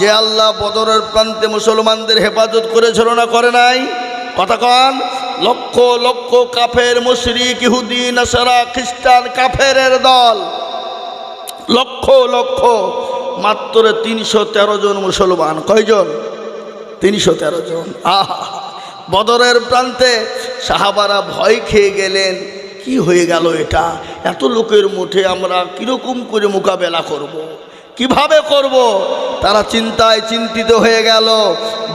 যে আল্লাহ বদরের প্রান্তে মুসলমানদের হেফাজত করেছিল না করে নাই? কথা কন। লক্ষ লক্ষ কাফের মুশরিক, ইহুদি, নাসারা, খ্রিস্টান কাফেরের দল। লক্ষ লক্ষ, মাত্র তিনশো তেরো জন মুসলমান। কয়জন? তিনশো তেরো জন। আহা, বদরের প্রান্তে সাহাবারা ভয় খেয়ে গেলেন, কি হয়ে গেল এটা? এত লোকের মুঠে আমরা কীরকম করে মোকাবেলা করব। কীভাবে করব। তারা চিন্তায় চিন্তিত হয়ে গেল।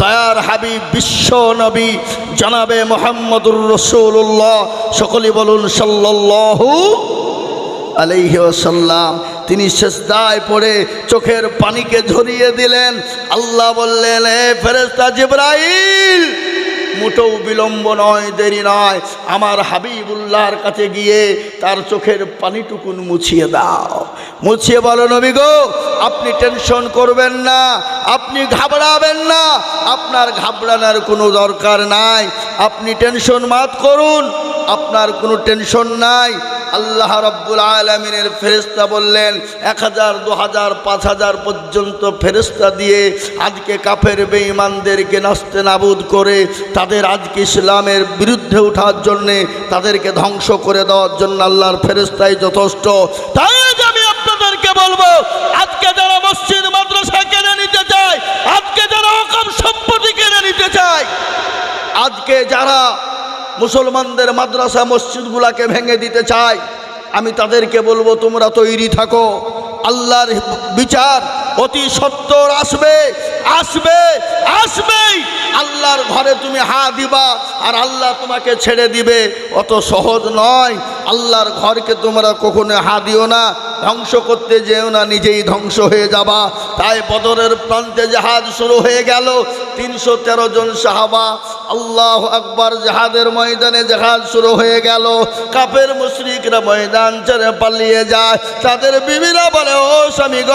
দয়ার হাবিব, বিশ্ব নবী, জানাবে মোহাম্মদুর রসুল্লাহ সকলে বলুন সাল্লাল্লাহু আলাইহি ওয়াসাল্লাম। তিনি শেষদায় পড়ে চোখের পানিকে ঝরিয়ে দিলেন। আল্লাহ বললেন ফেরেস্তা জিব্রাইল, মোটেও বিলম্ব নয়, দেরি নয়। আমার হাবিবুল্লাহর কাছে গিয়ে তার চোখের পানিটুকুন মুছিয়ে দাও। মুছিয়ে বলো নবী গো, আপনি টেনশন করবেন না, আপনি ঘাবড়াবেন না, আপনার ঘাবড়ানোর কোনো দরকার নাই, আপনি টেনশন মাত করুন, আপনার কোনো টেনশন নাই। আল্লাহ রব্বুল আলমিনের ফেরেস্তা বললেন, এক হাজার, দু হাজার, পাঁচ হাজার পর্যন্ত ফেরেস্তা দিয়ে আজকে কাফের বেঈমানদেরকে নাস্তে নাবুদ করে, তাদের আজকে ইসলামের বিরুদ্ধে ওঠার জন্যে, তাদেরকে ধ্বংস করে দেওয়ার জন্য আল্লাহর ফেরেস্তাই যথেষ্ট। তাই আজ আমি আপনাদেরকে বলব আজকে যারা মসজিদ, মাদ্রাসা কেড়ে নিতে চায়, আজকে যারা অকম সম্পত্তি কেড়ে নিতে চায়, আজকে যারা মুসলমানদের মাদ্রাসা, মসজিদগুলাকে ভেঙে দিতে চায়, আমি তাদেরকে বলব, তোমরা তৈরি থাকো। আল্লাহর বিচার অতি সত্তর আসবে আসবে, আসবেই। আল্লাহর ঘরে তুমি হা দিবা, আর আল্লাহ তোমাকে ছেড়ে দিবে, অত সহজ নয়। আল্লাহর ঘরকে তোমরা কখনো হা দিও না, ধ্বংস করতে যেও না, নিজেই ধ্বংস হয়ে যাবা। তাই বদরের প্রান্তে জাহাজ শুরু হয়ে গেল। তিনশো তেরো জন সাহাবা, আল্লাহ আকবার, জাহাদের ময়দানে জাহাজ শুরু হয়ে গেল। কাপের মুশরিকরা ময়দান ছেড়ে পালিয়ে যায়। তাদের বিবিরা বলে, ও স্বামী গ,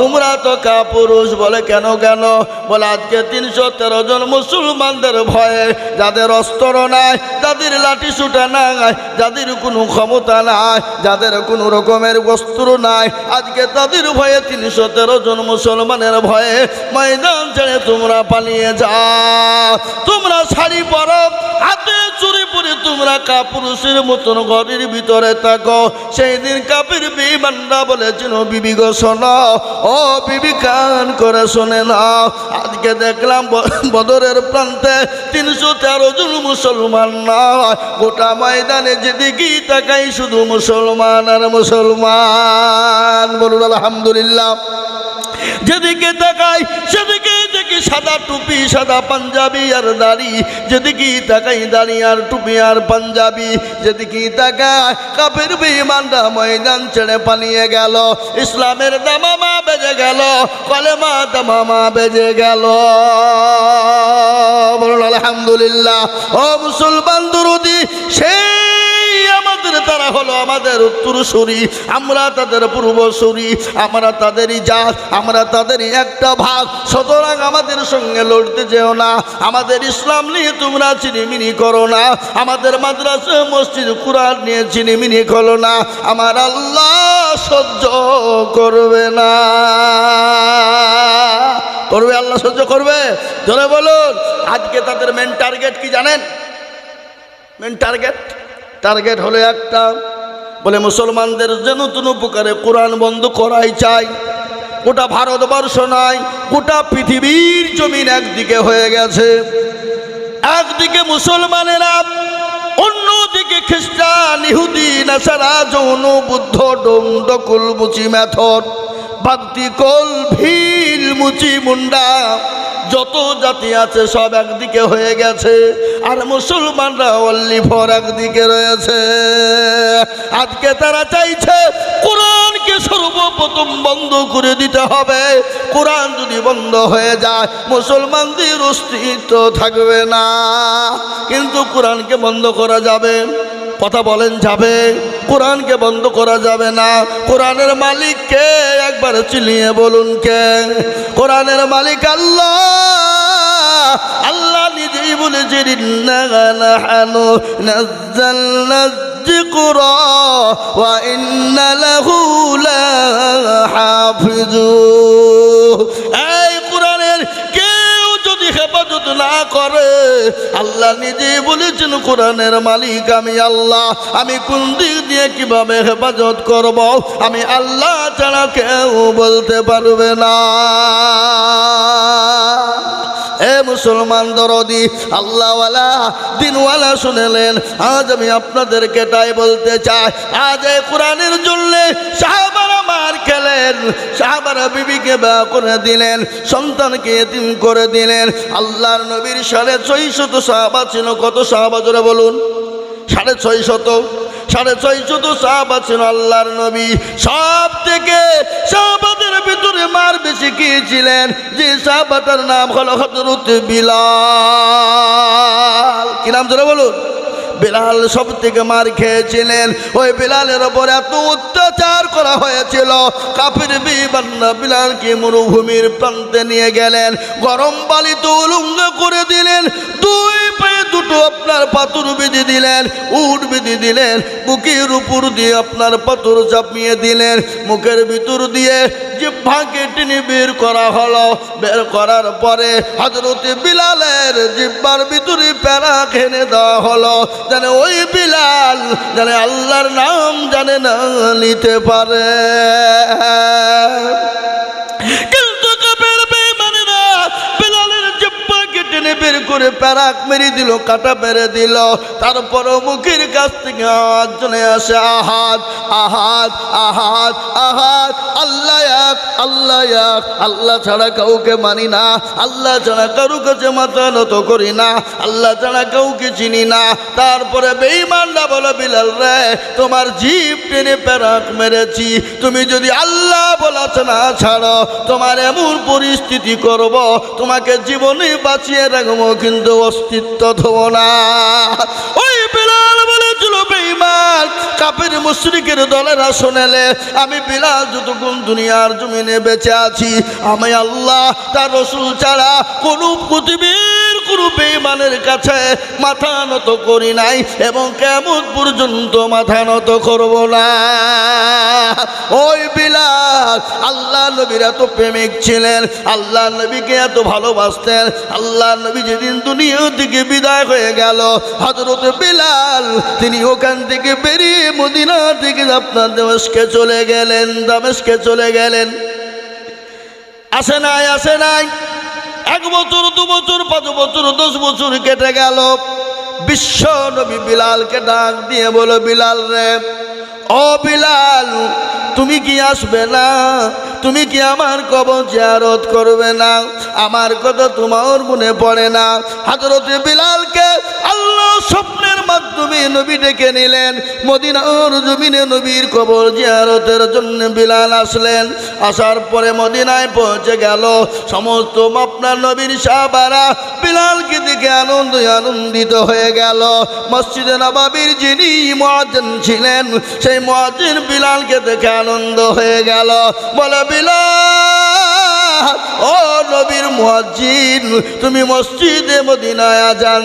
তোমরা তো কাপুরুষ বলে কেন কেন বলে, আজকে তিনশো তেরো জন মুসলমানদের ভয়ে যাদের অস্ত্র নাই, যাদের লাঠি সুটা নাই, যাদের কোনো ক্ষমতা নাই, যাদের কোনো রকমের বস্ত্র নাই। আজকে তাদের ভয়ে তিনশো তেরো জন মুসলমানের ভয়ে ময়দান ছেড়ে তোমরা পালিয়ে যা তোমরা শাড়ি পরো, হাতে চুরি পরে তোমরা কাপুরুষের মতন ঘরের ভিতরে থাকো সেই দিন কাপের বিমানরা বলেছিল, বিবি গো, শোনো। ও বিবি, কান করে শোনে নাও। আজকে দেখলাম বদরের প্রান্তে তিনশো তেরো জন মুসলমান নয়। গোটা ময়দানে যেদিকেই তাকাই শুধু মুসলমান আর মুসলমান। বলুন, আলহামদুলিল্লাহ। যেদিকে তাকাই, সেদিকে দেখি সাদা টুপি, সাদা পাঞ্জাবি আর দাড়ি, যেদিকে তাকাই দাড়ি আর টুপি আর পাঞ্জাবি, যেদিকে তাকাই কাপের বেঈমানরা ময়দান ছেড়ে পালিয়ে গেল। ইসলামের দামামা বেজে গেল, কলেমা দামামা বেজে গেল। আলহামদুলিল্লাহ। ও মুসলমান দুরুদি, সেই তারা হলো আমাদের উত্তরসূরি, আমরা তাদের পূর্বসূরি, আমরা তাদেরই জাত, আমরা তাদেরই একটা ভাগ। সুতরাং আমাদের সঙ্গে লড়তে যেও না, আমাদের ইসলাম নিয়ে তোমরা চিনিমিনি করো না, আমাদের মাদ্রাসা, মসজিদ, কুরআন নিয়ে চিনিমিনি করো না, আমার আল্লাহ সহ্য করবে না। করবে আল্লাহ সহ্য করবে? ধরে বলুন, আজকে তাদের মেন টার্গেট কি জানেন? মেন টার্গেট টার্গেট হলো একটা। বলে মুসলমানদের যে নতুন উপকারে কোরআন বন্ধ করাই চাই। গোটা ভারতবর্ষ নয়, গোটা পৃথিবীর জমিন একদিকে হয়ে গেছে। একদিকে মুসলমানেরা, অন্যদিকে খ্রিস্টান, ইহুদি, নাসারা, যৌন, বুদ্ধ, ডোম ডকুল মুচি মেথড ভক্তি কল ভিল মুচি মুন্ডা। যত জাতি আছে সব একদিকে হয়ে গেছে, আর মুসলমানরা অল্লি ফর একদিকে রয়েছে। আজকে তারা চাইছে, কোরআনকে সর্বপ্রথম বন্ধ করে দিতে হবে। কোরআন যদি বন্ধ হয়ে যায়, মুসলমানদের অস্তিত্ব থাকবে না। কিন্তু কোরআনকে বন্ধ করা যাবে, কথা বলেন যাবে। কোরআনকে বন্ধ করা যাবে না। কোরআনের মালিককে একবার চিনিয়ে বলুন কে? কোরআনের মালিক আল্লাহ। আল্লাহ নিজেই ইন্না নাহানু না করে। আল্লাহ নিজে বলেছেন, কোরআনের মালিক আমি আল্লাহ। আমি কোন দিক দিয়ে কীভাবে হেফাজত করব? আমি আল্লাহ ছাড়া কেউ বলতে পারবে না। এ মুসলমান দরদি, আল্লাহওয়ালা দিনওয়ালা শুনেলেন, আজ আমি আপনাদেরকে তাই বলতে চাই। আজ এ কোরআনের জন্য সাহাবারা মার খেলেন। সাহাবারা বিবিকে বা করে দিলেন, সন্তানকে এতিম করে দিলেন। আল্লাহর নবীর সাড়ে ছয় শত সাহাবা ছিল। কত সাহাবা জোরে বলুন? সাড়ে ছয় শত। সাড়ে ছয় শত সাহাবা ছিল আল্লাহর নবী। সব থেকে সাহাবাদের ভিতরে মার বেশি গিয়েছিলেন যে সাহাবাটার নাম হলো হজরত বিলাল। কি নাম ধরে বলুন? বিলাল সব থেকে মার খেয়েছিলেন। ওই বিলালের ওপর এত অত্যাচার করা হয়েছিল। কাফির বিবান্না বিলালকে মরুভূমির প্রান্তে নিয়ে গেলেন। গরম বালিতে উলুঙ্গ করে দিলেন। দুই দুটো আপনার পাথর বেঁধে দিলেন, উট বেঁধে দিলেন, বুকের উপর দিয়ে আপনার পাথর চাপিয়ে দিলেন, মুখের ভিতর দিয়ে যে জিহ্বাকে টেনে বের করা হলো, বের করার পরে হজরত বিলালের জিব্বার ভিতরে প্যারা খেনে দেওয়া হলো, যেন ওই বিলাল যেন আল্লাহর নাম জানে না নিতে পারে। বের করে প্যারাক মেরে দিল, কাটা মেরে দিল। তারপর মুখের কাছ থেকে আওয়াজ চলে আসে, আহাত আহাত আহাত আহাত। আল্লাহ এক আল্লাহ এক। আল্লাহ ছাড়া কাউকে মানি না। আল্লাহ ছাড়া কারু কাছে মাথা নত করি না। আল্লাহ ছাড়া কাউকে চিনি না। তারপরে বেঈমানরা বলো, বিলাল রে, তোমার জিপ টেনে প্যারাক মেরেছি। তুমি যদি আল্লাহ বলাছে না, ছাড়ো। তোমার এমন পরিস্থিতি করব। তোমাকে জীবনে বাঁচিয়ে রাখব কিন্তু অস্তিত্ব ধোব না। ওই বিলাল বলেছিল বেইমান কাপের মুশ্রিকের দলেরা শোনেলে, আমি বিলাল যতক্ষণ দুনিয়ার জমিনে বেঁচে আছি, আমি আল্লাহ, তার রসুল ছাড়া কোনো পৃথিবীর কোনো বেঈমানের কাছে মাথা নত করি নাই এবং কেমন পর্যন্ত মাথা নত করব না। ওই বিলাল আল্লাহ নবীর এত প্রেমিক ছিলেন আল্লাহ নবীকে এত ভালোবাসতেন আল্লাহ নবী যেদিন দুনিয়া থেকে বিদায় হয়ে গেল হজরত বিলাল, তিনি ওখান থেকে বেরিয়ে মদিনা থেকে আপনার দেমস্কে চলে গেলেন দামেশকে চলে গেলেন। আসে নাই আসে নাই। এক বছর, দু বছর, পাঁচ বছর, দশ বছর কেটে গেল। বিশ্ব নবী বিলালকে ডাক দিয়ে বলো, বিলাল রে, ও বিলাল, তুমি কি আসবে না? তুমি কি আমার কবর জিয়ারত করবে না? আমার কথা তোমার মনে পড়ে না। হাজরতে বিলালকে আল্লাহ স্বপ্নের মাধ্যমে নবী ডেকে নিলেন। মদিনার জমিনে নবীর কবর জিয়ারতের জন্য বিলাল আসলেন। আসার পরে মদিনায় পৌঁছে গেল। সমস্ত আপনার নবীর সাহাবারা বিলালকে দেখে আনন্দ আনন্দিত হয়ে গেল। মসজিদে নবাবির যিনি মহাজন ছিলেন, সেই মহাজিন বিলালকে দেখে আনন্দ হয়ে গেল। বলে, বিলাল ও নবীর মহাজিন তুমি মসজিদে মদিনায় আজান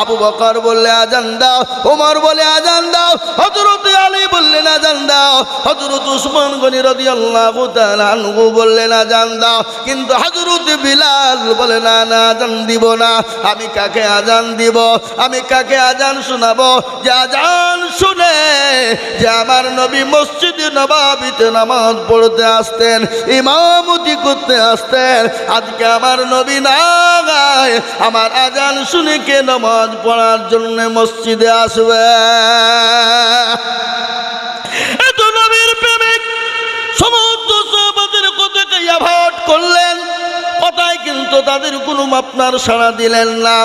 আবু বকর বললে আজান দাও। ওমর বলে আজান দাও। হজরত আলী বললেন আজান দাও। হজরত উসমান গনি রদি আল্লাহ আনহু বললেন আজান দাও। কিন্তু হজরত বিলাল বলে, না না আজান দিব না। আমি কাকে আজান দিব? আমি কাকে আজান শোনাবো? যে আজান শুনে যে আমার নবী মসজিদ নবাবিতে নামাজ পড়তে আসতেন ইমামতি করতে আসতেন। আজকে আমার নবী না গায়, আমার আজান শুনে কে নামাজ পড়ার জন্য মসজিদে আসবে? এত নবীর প্রেমিক সমস্ত সাহাবাদের কথাকে অ্যাভয়েড করলেন। কথায় কিন্তু তাদের কোনো আপনার সাড়া দিলেন না।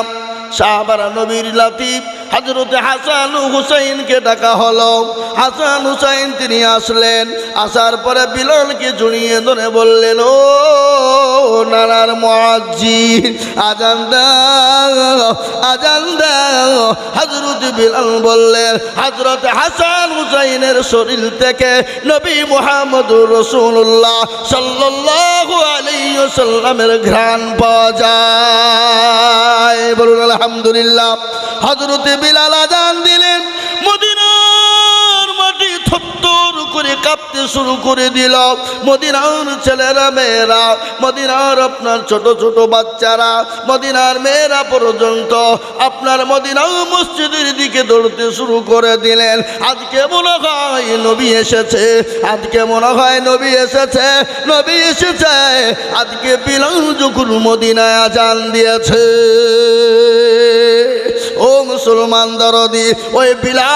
সাহাবারা নবীর লাতিফ হজরত হাসান হুসাইনকে ডাকা হলো। হাসান হুসাইন তিনি আসলেন, আসার পরে বিলালকে জড়িয়ে ধরে বললেন, ও নানার মহাজি আজান দাও আজান দাও। হজরত বিলাল বললেন হজরত হাসান হুসাইনের শরীর থেকে নবী মোহাম্মদ রসুল্লাহ সাল্লাল্লাহু আলাইহি সাল্লামের ঘ্রাণ পাওয়া যায়। বলুন, আলহামদুলিল্লাহ। হজরতে বিলাল আজান দিলেন। মদিনার মাটি থপ্তর করে কাঁপতে শুরু করে দিল। মদিনার ছেলেরা, মেয়েরা, মদিনার আপনার ছোট ছোট বাচ্চারা, মদিনার মেয়েরা পর্যন্ত আপনার মদিনা মসজিদের দিকে দৌড়তে শুরু করে দিলেন। আজকে মনে হয় নবী এসেছে? আজকে মনে হয় নবী এসেছে? নবী এসেছে। আজকে বিলাল যখন মদিনায় আজান দিয়েছে। ও মুসলমান দরদি, ওই বিলাল,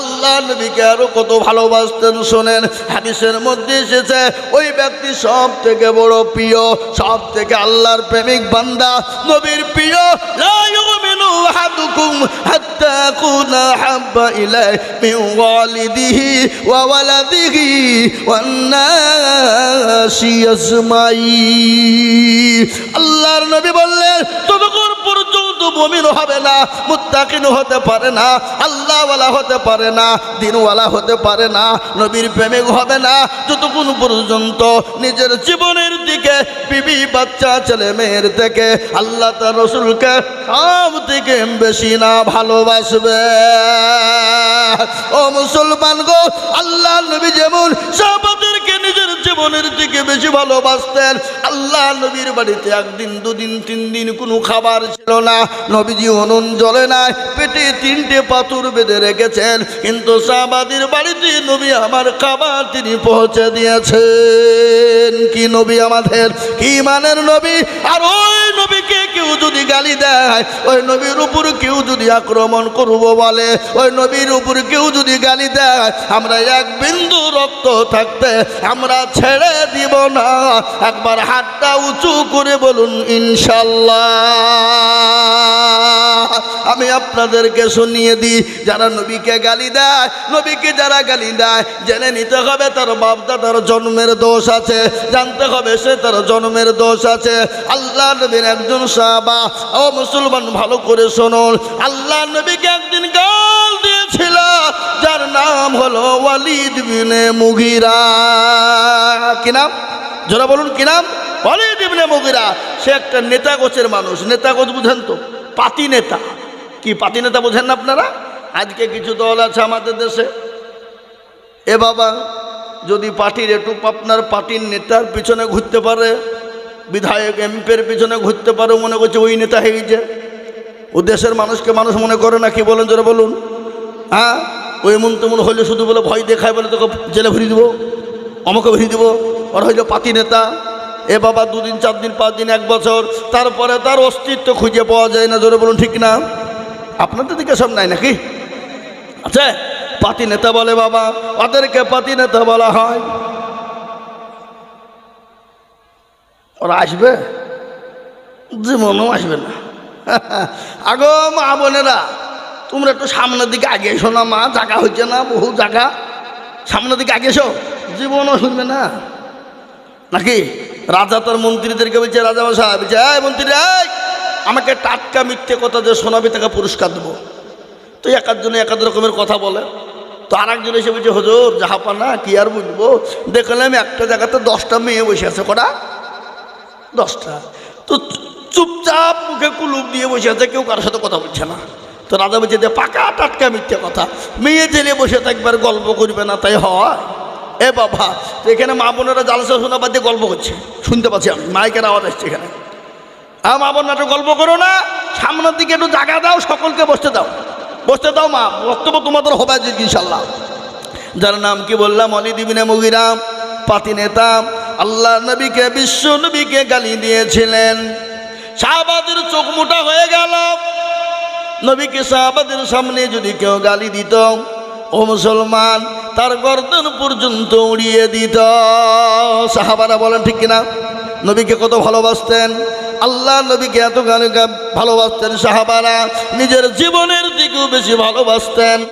আল্লাহ নবীকে আরও কত ভালোবাসতেন, শোনেন, হাদিসের মধ্যে এসেছে, ওই ব্যক্তি সব থেকে বড় প্রিয় সব থেকে আল্লাহর প্রেমিক বান্দা, নবীর প্রিয় আল্লাহর নবী বললেন ততক্ষণ পর্যন্ত মুমিন হবে না, মুত্তাকিন হতে পারে না, আল্লাহওয়ালা হতে পারে না, দিনওয়ালা হতে পারে না, নবীর প্রেমিক হবে না। যতক্ষণ পর্যন্ত নিজের জীবনের দিকে বিবি বাচ্চা ছেলে মেয়ের থেকে আল্লাহ তার রসুলকে সব থেকে বেশি না ভালোবাসবে। ও মুসলমান গো আল্লাহ নবী যেমন নিজের জীবনের দিকে বেশি ভালোবাসতেন। আল্লাহ নবীর বাড়িতে একদিন, দুদিন তিন দিন কোনো খাবার ছিল না। নবীজি অনুন জলে নাই, পেটে তিনটে পাথর বেঁধে রেখেছেন। কিন্তু সাহাবাদের বাড়িতে নবী আমার খাবার তিনি পৌঁছে দিয়েছেন। কি নবী আমাদের? কি মানের নবী? আর ওই নবীকে কেউ যদি গালি দেয়, ওই নবীর উপর কেউ যদি আক্রমণ করব বলে, ওই নবীর উপর কেউ যদি গালি দেয়, আমরা এক বিন্দু রক্ত থাকতে আমরা ছেড়ে দিব না। একবার হাতটা উঁচু করে বলুন, ইনশাল্লাহ। আমি আপনাদেরকে শুনিয়ে দিই, যারা নবীকে গালি দেয়, নবীকে যারা গালি দেয়, জেনে নিতে হবে তার বাপ দাদার জন্মের দোষ আছে, জানতে হবে সে তার জন্মের দোষ আছে। আল্লাহ নবীর একজন সাহাবা, ও মুসলমান, ভালো করে শুনুন। আল্লাহ নবীকে একদিন গাল দিয়েছিল, যার নাম হলো ওয়ালিদ বিনে মুগিরা। কি নাম? যারা বলুন, কি নাম? ওয়ালিদ ইবনে মুগিরা। সে একটা নেতা গোছের মানুষ। নেতা গোছ বুঝেন তো? পাতি নেতা। কি পাতি নেতা বোঝেন না আপনারা? আজকে কিছু দল আছে আমাদের দেশে। এ বাবা, যদি পার্টির একটু আপনার পার্টির নেতার পিছনে ঘুরতে পারে বিধায়ক, এমপির পিছনে ঘুরতে পারো মনে করছে ওই নেতা হয়ে গেছে ও দেশের মানুষকে মানুষ মনে করে না, কি বলেন জোরে বলুন। হ্যাঁ? ওই এমন তেমন হইলে শুধু বলে ভয় দেখায় বলে তোকে জেলে ভরিয়ে দেবো আমাকে ভরিয়ে দেবো। ওর হইল পাতি নেতা। এ বাবা দুদিন, চার দিন, পাঁচ দিন, এক বছর। তারপরে তার অস্তিত্ব খুঁজে পাওয়া যায় না জোরে বলুন, ঠিক না? আপনাদের দিকে সব নাই নাকি? আছে? পাতি নেতা বলে বাবা, ওদেরকে পাতি নেতা বলা হয়। ওরা আসবে? জীবনও আসবে না। আগো মা বোনেরা, তোমরা একটু সামনের দিকে আগে এসো না মা, জাগা হচ্ছে না, বহু জায়গা সামনের দিকে আগে এসো, জীবনও শুনবে না। নাকি? রাজা তোর মন্ত্রীদেরকে বলছে, রাজা মশাই, বলছে, এই মন্ত্রী আমাকে টাটকা মিথ্যে কথা যে শোনাবি, তাকে পুরস্কার দেবো। তো এক একজনে এক এক রকমের কথা বলে। তো আর একজন এসে বলছে, হজুর জাহাপা না কি আর বুঝব? দেখলাম একটা জায়গাতে দশটা মেয়ে বসে আছে, কটা? দশটা। তো চুপচাপ মুখে কুলুপ দিয়ে বসে আছে, কেউ কারোর সাথে কথা বলছে না। তো রাজা বলছে যে পাকা টাটকা মিথ্যে কথা। মেয়ে জেলে বসে থাকবার গল্প করবে না, তাই হয়? এ বাবা এখানে মা বোনেরা জালসা শোনা বাদ দিয়ে গল্প করছে। শুনতে পাচ্ছি আমি, মাইকের আওয়াজ আসছে এখানে। হ্যাঁ মা বোন একটু গল্প করো না, সামনের দিকে একটু জায়গা দাও, সকলকে বসতে দাও। বসতে দাও মা, বক্তব্য তোমাদের হবে ইনশাল্লাহ যার নাম কি বললাম? অলি দিবিনে মুগিরাম, পাতি নেতা আল্লাহ নবীকে, বিশ্ব নবীকে গালি দিয়েছিলেন। শাহবাদের চোখ মোটা হয়ে গেল। নবীকে শাহবাদের সামনে যদি কেউ গালি দিত, ও মুসলমান, তার গর্দন পর্যন্ত উড়িয়ে দিত। সাহাবারা বলেন, ঠিক কিনা? নবীকে কত ভালোবাসতেন? আল্লাহ নবীকে এত গান ভালোবাসতেন সাহাবারা। নিজের জীবনের দিকেও বেশি ভালোবাসতেন।